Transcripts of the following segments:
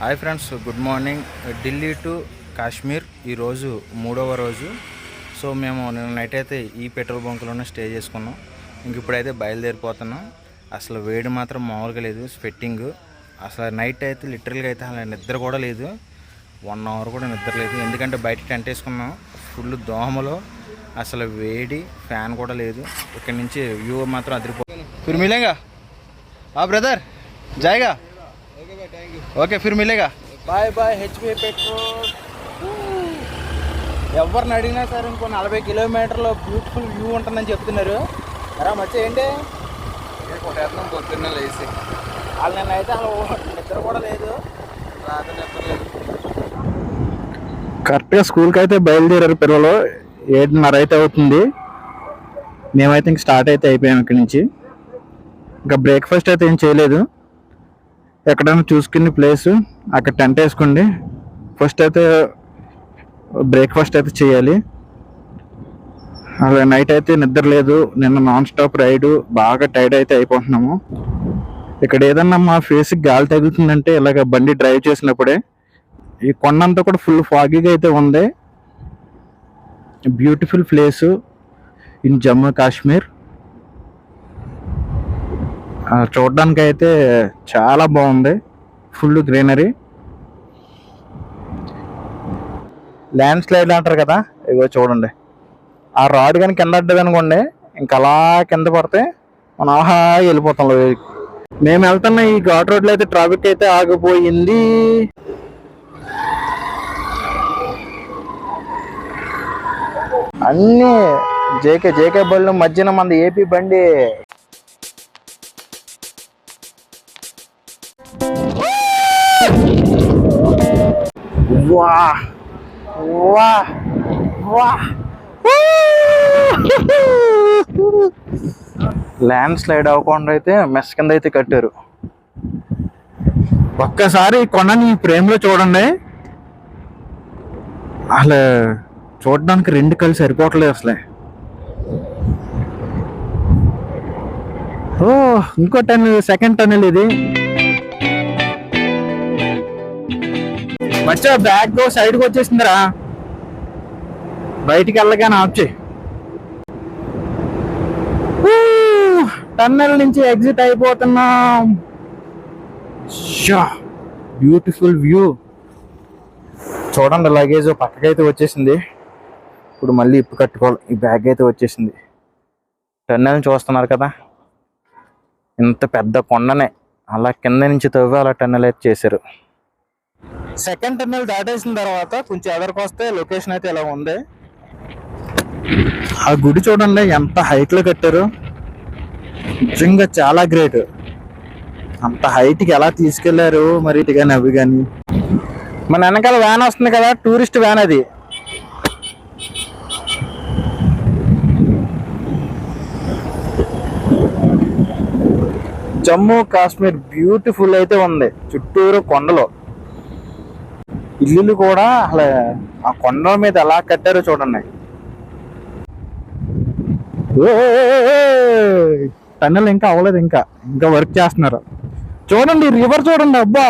Hi friends good morning. Delhi to Kashmir ఈరోజు మూడవ రోజు. సో మేము నిన్న నైట్ అయితే ఈ పెట్రోల్ బంక్లోనే స్టే చేసుకున్నాం. ఇంక ఇప్పుడైతే బయలుదేరిపోతున్నాం. అసలు వేడి మాత్రం మామూలుగా లేదు స్వెట్టింగ్. అసలు నైట్ అయితే లిటరల్గా అయితే అలా నిద్ర కూడా లేదు. వన్ అవర్ కూడా నిద్ర లేదు. ఎందుకంటే బయట టెంట్ వేసుకున్నాం. ఫుల్ దోమలో. అసలు వేడి ఫ్యాన్ కూడా లేదు. ఇక్కడ నుంచి వ్యూ మాత్రం అదిరిపో ఫిర్మిలేగా ఆ బ్రదర్ జాయిగా. ఓకే ఫిర్ మిలేగా. Bye bye HP petrol. ఎవరిని అడిగినా సరే ఇంకో నలభై కిలోమీటర్లు బ్యూటిఫుల్ వ్యూ ఉంటుందని చెప్తున్నారు. రా మచ్చ ఏంటి? కొట్టేస్తున్నాం పొద్దున్న లేచి. వాళ్ళు నిన్న అయితే అసలు నిద్ర కూడా లేదు. రాత్రి నిద్ర లేదు. కరెక్ట్గా స్కూల్కి అయితే బయలుదేరారు పిల్లలు ఏడున్నర అయితే అవుతుంది. మేమైతే ఇంక స్టార్ట్ అయితే అయిపోయాం ఇక్కడి నుంచి. ఇంకా బ్రేక్ఫాస్ట్ అయితే ఏం చేయలేదు. ఎక్కడైనా చూసుకుని ప్లేస్ అక్కడ టెంట్ వేసుకోండి. ఫస్ట్ అయితే బ్రేక్ఫాస్ట్ అయితే చేయాలి. అలా నైట్ అయితే నిద్ర లేదు. నిన్న నాన్ స్టాప్ రైడ్ బాగా టైర్డ్ అయితే అయిపోతున్నాము. ఇక్కడ ఏదన్నా మా ఫేస్కి గాలి తగులుతుందంటే ఇలాగ బండి డ్రైవ్ చేసినప్పుడే ఈ కొండంతా కూడా ఫుల్ ఫాగీగా అయితే ఉంది. Beautiful place in Jammu Kashmir చూడడానికి అయితే చాలా బాగుంది. ఫుల్ గ్రీనరీ ల్యాండ్ స్లైడ్ అంటారు కదా ఇగో చూడండి. ఆ రాడ్ కానీ కింద అడ్డది అనుకోండి ఇంకా అలా కింద పడితే మనం ఆహా వెళ్ళిపోతాం మేము వెళ్తున్న ఈ ఘాట్ రోడ్లో అయితే ట్రాఫిక్ అయితే ఆగిపోయింది. అన్నీ జేకే జేకే బళ్ళు మధ్యన మంది ఏపీ బండి. వా వా వా ల్యాండ్ స్లైడ్ అవ్వకుండా అయితే మెస్ కింద అయితే కట్టారు ఒక్కసారి కొండని ఈ చూడండి అసలు చూడడానికి రెండు కలిసి సరిపోవట్లేదు అసలే ఓ ఇంకో టన్నెల్ సెకండ్ టన్నెల్ ఇది మచ్చా బ్యాగ్ సైడ్కి వచ్చేసిందిరా. బయటికి వెళ్ళగానే ఆఫ్ చేయి. టన్నెల్ నుంచి ఎగ్జిట్ అయిపోతున్నాం. Beautiful view. చూడండి లగేజ్ పక్కకైతే వచ్చేసింది. ఇప్పుడు మళ్ళీ ఇప్పు కట్టుకోవాలి. ఈ బ్యాగ్ అయితే వచ్చేసింది. టన్నెల్ చూస్తున్నారు కదా. ఇంత పెద్ద కొండనే. అలా కింద నుంచి తవ్వి అలా టన్నెల్ అయితే చేశారు. సెకండ్ టన్నెల్ దాటేసిన తర్వాత కొంచెం ఎదరికి వస్తే లొకేషన్ అయితే ఇలా ఉంది. ఆ గుడి చూడండి ఎంత హైట్లో కట్టారు. నిజంగా చాలా గ్రేట్ అంత హైట్కి ఎలా తీసుకెళ్ళారు మరి ఇటు కానీ అవి కానీ మన వెనకాల వ్యాన్ వస్తుంది కదా టూరిస్ట్ వ్యాన్ అది. జమ్మూ కాశ్మీర్ బ్యూటిఫుల్ అయితే ఉంది. చుట్టూరు కొండలు. ఇల్లు కూడా అసలు ఆ కొండల మీద ఎలా కట్టారో చూడండి. టన్నెల్ ఇంకా అవ్వలేదు ఇంకా. ఇంకా వర్క్ చేస్తున్నారు. చూడండి రివర్ చూడండి అబ్బా!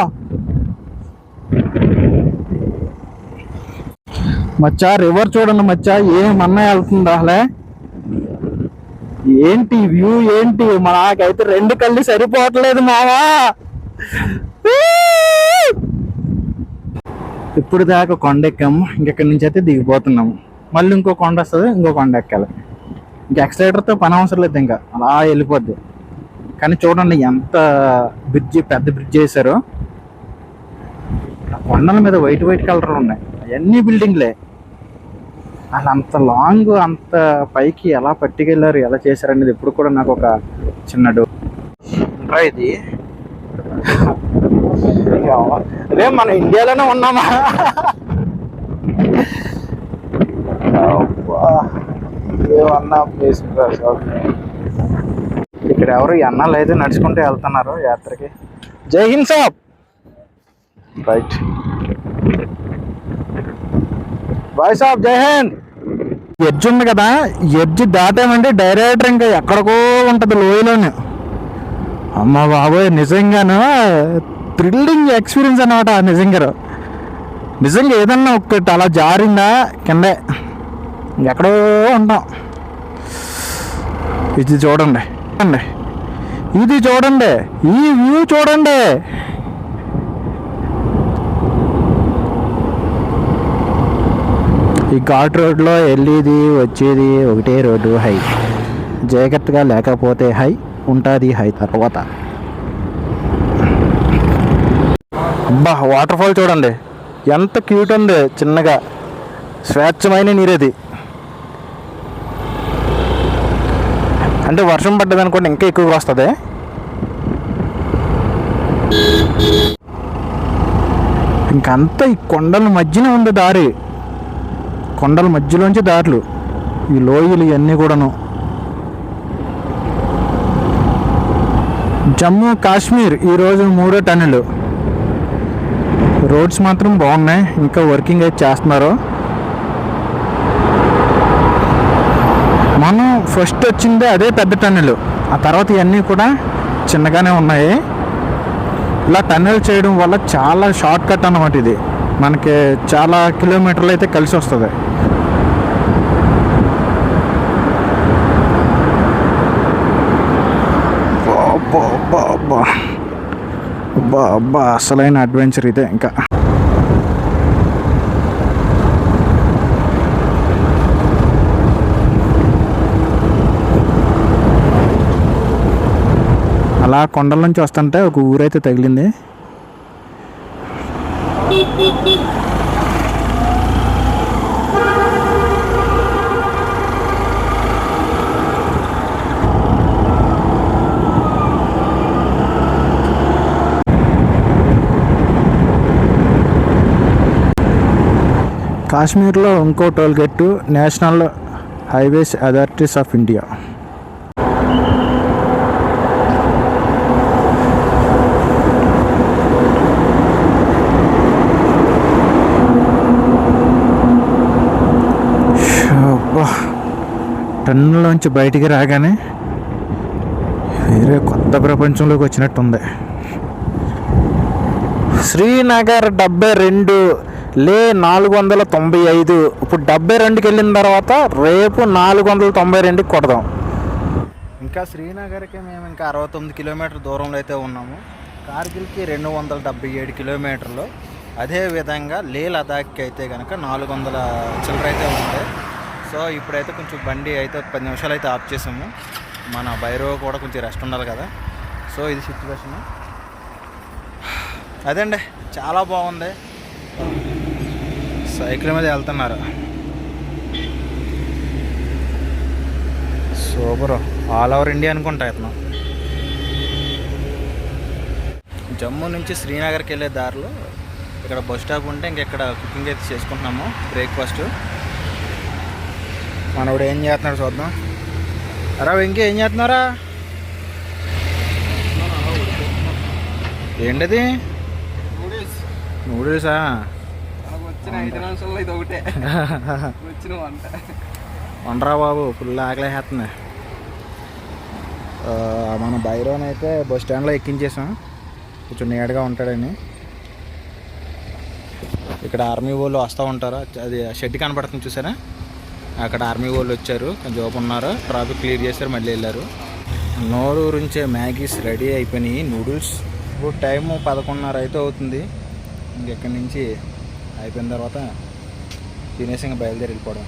మచ్చా రివర్ చూడండి మచ్చా ఏమన్నా వెళ్తుందా అసలే? ఏంటి వ్యూ ఏంటి? నాకైతే రెండు కళ్ళు సరిపోవట్లేదు మావా! ఇప్పుడు దాకా కొండ ఎక్కాము. ఇంకెక్కడి నుంచి అయితే దిగిపోతున్నాము. మళ్ళీ ఇంకో కొండ వస్తుంది ఇంకో కొండ ఎక్కాలి. ఇంకా ఎక్స్లేటర్తో పని అవసరం లేదు ఇంకా. అలా వెళ్ళిపోద్ది. కానీ చూడండి ఎంత బ్రిడ్జి పెద్ద బ్రిడ్జ్ వేశారో. కొండల మీద వైట్ వైట్ కలర్ ఉన్నాయి. అవన్నీ బిల్డింగ్లే అసలు అంత లాంగ్ అంత పైకి ఎలా పట్టుకెళ్ళారు ఎలా చేశారు అనేది ఇప్పుడు కూడా నాకు ఒక చిన్న డౌట్ ఇది. అదే మన ఇండియాలోనే ఉన్నామా? ఏమన్నా ప్లేస్ ఇక్కడ ఎవరు అన్నాలు అయితే నడుచుకుంటూ వెళ్తున్నారు యాత్రకి? జై హింద్ సాబ్. రైట్ బాయ్ సాబ్ జై హింద్. ఎడ్జ్ ఉంది కదా ఎడ్జ్ దాటామంటే డైరెక్ట్ ఇంకా ఎక్కడికో ఉంటది లోయలోనే. అమ్మ బాబోయ్ నిజంగాను? థ్రిల్లింగ్ ఎక్స్పీరియన్స్ అనమాట నిజంగా. నిజంగా ఏదన్నా ఒక్కటి అలా జారిందా కిందే. ఎక్కడో ఉంటాం. ఇది చూడండి. అండి ఇది చూడండి. ఈ వ్యూ చూడండి. ఈ ఘాట్ రోడ్లో వెళ్ళేది వచ్చేది ఒకటే రోడ్డు హై. జాగ్రత్తగా లేకపోతే హై ఉంటుంది హై తర్వాత. అబ్బా వాటర్ ఫాల్ చూడండి. ఎంత క్యూట్ ఉంది. చిన్నగా. స్వేచ్ఛమైన నీరేది. అంటే వర్షం పడ్డది అనుకోండి ఇంకా ఎక్కువగా వస్తుంది. ఇంకంతా ఈ కొండల మధ్యన ఉంది దారి. కొండల మధ్యలోంచి దారులు. ఈ లోయలు ఇవన్నీ కూడాను. జమ్మూ కాశ్మీర్ ఈరోజు మూడో టన్నులు. రోడ్స్ మాత్రం బాగున్నాయి. ఇంకా వర్కింగ్ అయితే చేస్తున్నారు. మనం ఫస్ట్ వచ్చిందే అదే పెద్ద టన్నులు. ఆ తర్వాత ఇవన్నీ కూడా చిన్నగానే ఉన్నాయి. ఇలా టన్నెల్ చేయడం వల్ల చాలా షార్ట్ కట్ అన్నమాట ఇది. మనకి చాలా కిలోమీటర్లు అయితే కలిసి వస్తుంది. బా బా బా అబ్బా అబ్బా అసలైన అడ్వెంచర్ ఇదే ఇంకా. అలా కొండల నుంచి వస్తుంటే ఒక ఊరైతే తగిలింది. కాశ్మీర్లో ఇంకో toll gate national highways authorities of India. టన్నులోంచి బయటికి రాగానే వేరే కొత్త ప్రపంచంలోకి వచ్చినట్టుంది. శ్రీనగర్ డెబ్బై రెండు లే నాలుగు వందల తొంభై ఐదు. ఇప్పుడు డెబ్బై రెండుకి వెళ్ళిన తర్వాత రేపు నాలుగు వందల తొంభై రెండుకి కొడదాం. ఇంకా శ్రీనగర్కి మేము ఇంకా అరవై తొమ్మిది కిలోమీటర్ దూరంలో అయితే ఉన్నాము. కార్గిల్కి రెండు వందల డెబ్బై ఏడు కిలోమీటర్లు. అదే విధంగా లే లదాఖ్కి అయితే కనుక నాలుగు వందల చిల్లర అయితే ఉంది. సో ఇప్పుడైతే కొంచెం బండి అయితే పది నిమిషాలు అయితే ఆఫ్ చేసాము. మన బైరో కూడా కొంచెం రెస్ట్ ఉండాలి కదా. సో ఇది సిచ్యువేషన్. అదండి. చాలా బాగుంది. సైకిల్ మీద వెళ్తున్నారు. సూపర్. ఆల్ ఓవర్ ఇండియా అనుకుంటా ఇతను. జమ్మూ నుంచి శ్రీనగర్కి వెళ్ళే దారిలో ఇక్కడ బస్ స్టాప్ ఉంటే ఇంకెక్కడ కుకింగ్ అయితే చేసుకుంటున్నాము బ్రేక్ఫాస్ట్. మనోడు ఏం చేస్తున్నాడు చూద్దాం. అరా వెంకీ ఏం చేస్తున్నారా ఏంటది? నూడిల్సా వచ్చిన ఐదు నిమిషాల్లో ఇది ఒకటే. వచ్చిన వంట వండరా బాబు ఫుల్ ఆకలేస్తుంది మన బైరోన్ అయితే బస్ స్టాండ్లో ఎక్కించేసాం. కొంచెం నీడగా ఉంటాడని. ఇక్కడ ఆర్మీ వాళ్ళు వస్తూ ఉంటారు? అది షెడ్ కనపడుతుంది చూసారా? అక్కడ ఆర్మీ వాళ్ళు వచ్చారు. కొంచెం ఓపెన్ ఉన్నారు. ట్రాఫిక్ క్లియర్ చేశారు మళ్ళీ వెళ్ళారు. నోరూరించే మ్యాగీస్ రెడీ అయిపోయినాయి. నూడిల్స్. ఇప్పుడు టైము పదకొండున్నర అయితే అవుతుంది. ఇంకెక్కడి నుంచి అయిపోయిన తర్వాత తినేసి ఇంకా బయలుదేరి వెళ్ళిపోవడం.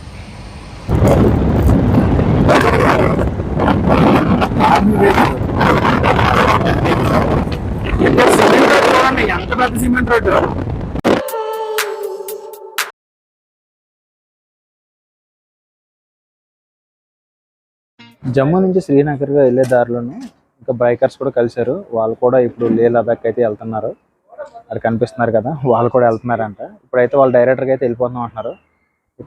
ఎంత పెద్ద సిమెంట్ రోడ్డు జమ్మూ నుంచి శ్రీనగర్గా వెళ్ళే దారిలోనే ఇంకా బైకర్స్ కూడా కలిశారు. వాళ్ళు కూడా ఇప్పుడు లే లదాఖ్ అయితే వెళ్తున్నారు. అది కనిపిస్తున్నారు కదా. వాళ్ళు కూడా వెళ్తున్నారంట. ఇప్పుడైతే వాళ్ళు డైరెక్టర్గా అయితే వెళ్ళిపోతున్నాం అంటున్నారు.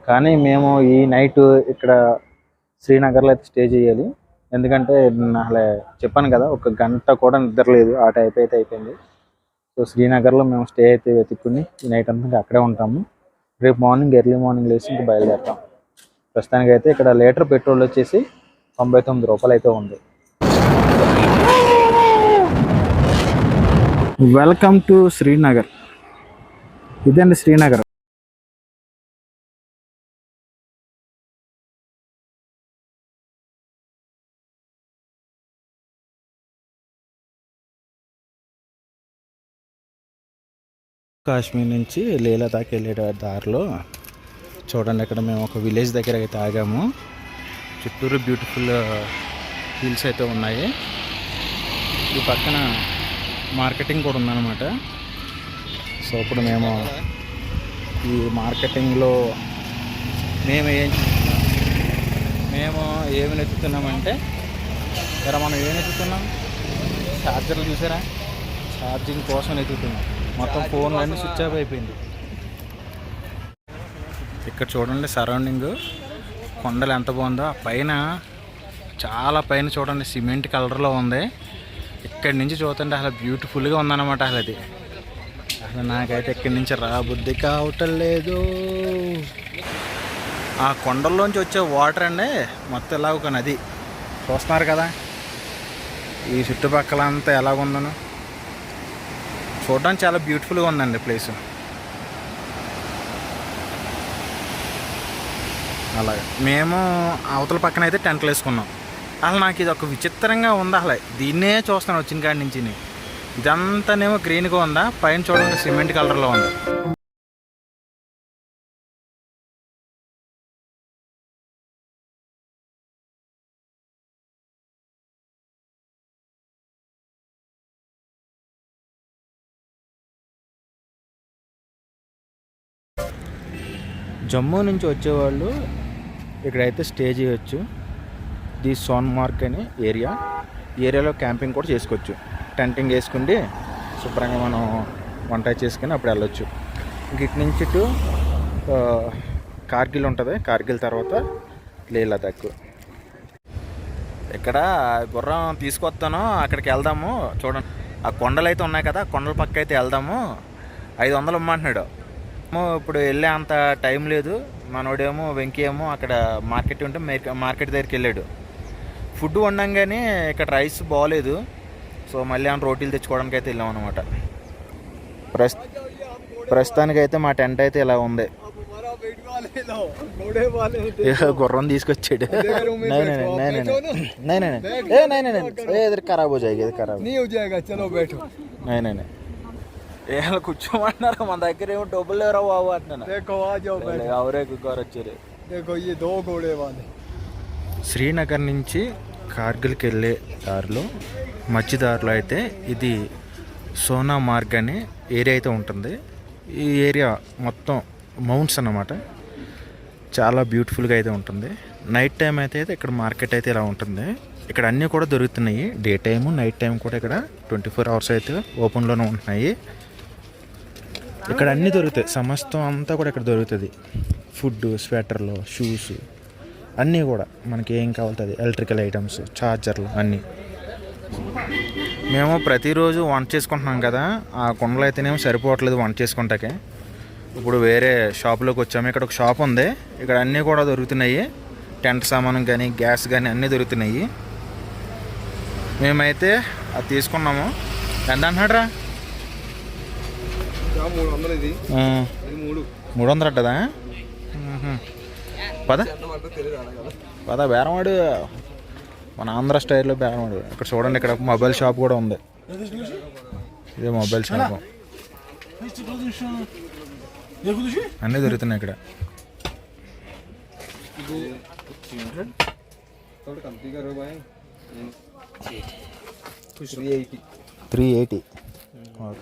కానీ మేము ఈ నైట్ ఇక్కడ శ్రీనగర్లో అయితే స్టే చేయాలి. ఎందుకంటే అలా చెప్పాను కదా ఒక గంట కూడా నిద్రలేదు ఆ టైప్ అయితే అయిపోయింది. సో శ్రీనగర్లో మేము స్టే అయితే వెతుక్కుని ఈ నైట్ అంతా అక్కడే ఉంటాము. రేపు మార్నింగ్ ఎర్లీ మార్నింగ్ లేచి ఇంకా బయలుదేరుతాం. ప్రస్తుతానికి అయితే ఇక్కడ లీటర్ పెట్రోల్ వచ్చేసి తొంభై తొమ్మిది రూపాయలు అయితే ఉంది. Welcome to Srinagar. ఇదండి శ్రీనగర్. కాశ్మీర్ నుంచి లేలా వెళ్ళే దారిలో చూడండి ఇక్కడ మేము ఒక విలేజ్ దగ్గర అయితే ఆగాము. చుట్టూరు బ్యూటిఫుల్ హిల్స్ అయితే ఉన్నాయి. ఈ పక్కన మార్కెటింగ్ కూడా ఉందన్నమాట. సో ఇప్పుడు మేము ఈ మార్కెటింగ్లో మేము ఏం మేము ఏమి నెత్తుతున్నామంటే ఇక్కడ మనం ఏం ఎత్తుతున్నాం ఛార్జర్లు చూసారా? ఛార్జింగ్ కోసం ఎత్తుతున్నాం మొత్తం ఫోన్లు అన్నీ స్విచ్ ఆఫ్ అయిపోయింది. ఇక్కడ చూడండి సరౌండింగ్. కొండలు ఎంత బాగుందో. ఆ పైన చాలా పైన చూడండి సిమెంట్ కలర్లో ఉంది. ఇక్కడి నుంచి చూస్తుంటే అసలు బ్యూటిఫుల్గా ఉందన్నమాట అసలు అది. అసలు నాకైతే ఇక్కడి నుంచి రాబుద్ధి కావటం లేదు. ఆ కొండల్లోంచి వచ్చే వాటర్ అండి మొత్తం ఇలా ఒక నది. చూస్తున్నారు కదా ఈ చుట్టుపక్కల అంతా ఎలాగుందను. చూడడానికి చాలా బ్యూటిఫుల్గా ఉందండి ప్లేస్ అలాగే. మేము అవతల పక్కన అయితే టెంట్లు వేసుకున్నాం. అసలు నాకు ఇది ఒక విచిత్రంగా ఉంది అసలు. దీన్నే చూస్తాను వచ్చిన కాడి నుంచి ఇదంతానేమో గ్రీన్గా ఉందా? పైన చూడండి సిమెంట్ కలర్లో ఉంది. జమ్మూ నుంచి వచ్చేవాళ్ళు ఇక్కడైతే స్టే చేయొచ్చు. ది సోన్మార్క్ అనే ఏరియా. ఏరియాలో క్యాంపింగ్ కూడా చేసుకోవచ్చు. టెంటింగ్ వేసుకుండి శుభ్రంగా మనం వంట చేసుకుని అప్పుడు వెళ్ళొచ్చు. ఇంక ఇటు నుంచి ఇటు కార్గిల్ ఉంటుంది. కార్గిల్ తర్వాత లే లదాఖ్ ఇక్కడ గుర్రం తీసుకొస్తాను. అక్కడికి వెళ్దాము. చూడండి. ఆ కొండలు అయితే ఉన్నాయి కదా. కొండల పక్క అయితే వెళ్దాము. ఐదు వందలు ఇమ్మంటున్నాడు. ఇప్పుడు వెళ్ళే అంత టైం లేదు. మనోడేమో వెంకీ ఏమో అక్కడ మార్కెట్ ఉంటే మార్కెట్ దగ్గరికి వెళ్ళాడు. ఫుడ్ వండంగానే ఇక్కడ రైస్ బాగాలేదు సో మళ్ళీ ఆ రోటీలు తెచ్చుకోవడానికి అయితే వెళ్ళాం అనమాట ప్రస్ ప్రస్తుతానికైతే మా టెంట్ అయితే ఇలా ఉంది. గుర్రం తీసుకొచ్చాడు. ఖరాబ్ ఖరాబ్ ఏళ్ళు కూర్చోమన్నారు మన దగ్గర ఏమో డబ్బులు లేవరా బాబు అంటున్నాను ఎవరే కూర వచ్చారు. శ్రీనగర్ నుంచి కార్గిల్కి వెళ్ళే దారిలో మధ్య దారిలో అయితే ఇది సోనా మార్గ్ అనే ఏరియా అయితే ఉంటుంది. ఈ ఏరియా మొత్తం మౌంట్స్ అన్నమాట. చాలా బ్యూటిఫుల్గా అయితే ఉంటుంది. నైట్ టైం అయితే అయితే ఇక్కడ మార్కెట్ అయితే ఇలా ఉంటుంది. ఇక్కడ అన్నీ కూడా దొరుకుతున్నాయి. డే టైము నైట్ టైం కూడా ఇక్కడ ట్వంటీ ఫోర్ అవర్స్ అయితే ఓపెన్లోనే ఉంటున్నాయి. ఇక్కడ అన్నీ దొరుకుతాయి. సమస్తం అంతా కూడా ఇక్కడ దొరుకుతుంది. ఫుడ్ స్వెటర్లు షూస్. అన్నీ కూడా మనకి ఏం కావాలంటే ఎలక్ట్రికల్ ఐటమ్స్ ఛార్జర్లు అన్నీ. మేము ప్రతిరోజు వంట చేసుకుంటున్నాం కదా ఆ కుండలు అయితేనేమో సరిపోవట్లేదు వంట చేసుకుంటాకే. ఇప్పుడు వేరే షాప్లోకి వచ్చాము ఇక్కడ ఒక షాప్ ఉంది. ఇక్కడ అన్నీ కూడా దొరుకుతున్నాయి. టెంట్ సామానం కానీ గ్యాస్ కానీ అన్నీ దొరుకుతున్నాయి. మేమైతే అది తీసుకున్నాము. ఎంత అంటున్నాడు రా మూడు వందలు మూడు. వందలు అంటదా? పద. పద బేరమాడు మన ఆంధ్ర స్టైల్లో బేరమాడు ఇక్కడ చూడండి ఇక్కడ మొబైల్ షాప్ కూడా ఉంది. ఇదే మొబైల్ షాప్. అన్నీ దొరుకుతున్నాయి ఇక్కడ. త్రీ ఎయిటీ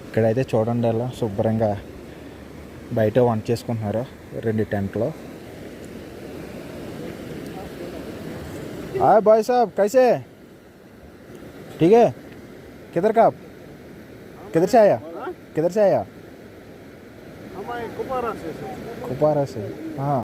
ఇక్కడైతే చూడండి అలా శుభ్రంగా బయట వంట చేసుకుంటున్నారు. రెండు టెంట్లో. हाय भाई साहब कैसे है? ठीक है? किधर का आप? किधर से आया? हाँ? किधर से आया? कुपारा से। कुपारा से हाँ।